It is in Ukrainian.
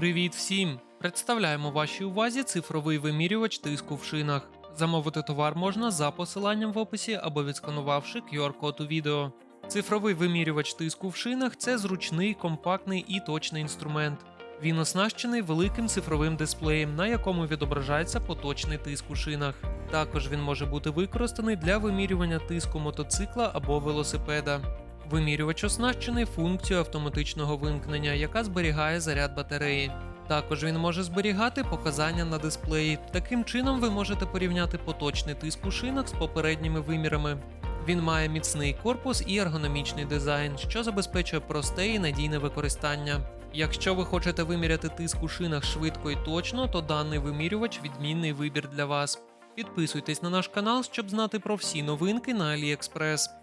Привіт всім! Представляємо вашій увазі цифровий вимірювач тиску в шинах. Замовити товар можна за посиланням в описі або відсканувавши QR-код у відео. Цифровий вимірювач тиску в шинах це зручний, компактний і точний інструмент. Він оснащений великим цифровим дисплеєм, на якому відображається поточний тиск у шинах. Також він може бути використаний для вимірювання тиску мотоцикла або велосипеда. Вимірювач оснащений функцією автоматичного вимкнення, яка зберігає заряд батареї. Також він може зберігати показання на дисплеї. Таким чином ви можете порівняти поточний тиск у шинах з попередніми вимірами. Він має міцний корпус і ергономічний дизайн, що забезпечує просте і надійне використання. Якщо ви хочете виміряти тиск у шинах швидко і точно, то даний вимірювач відмінний вибір для вас. Підписуйтесь на наш канал, щоб знати про всі новинки на AliExpress.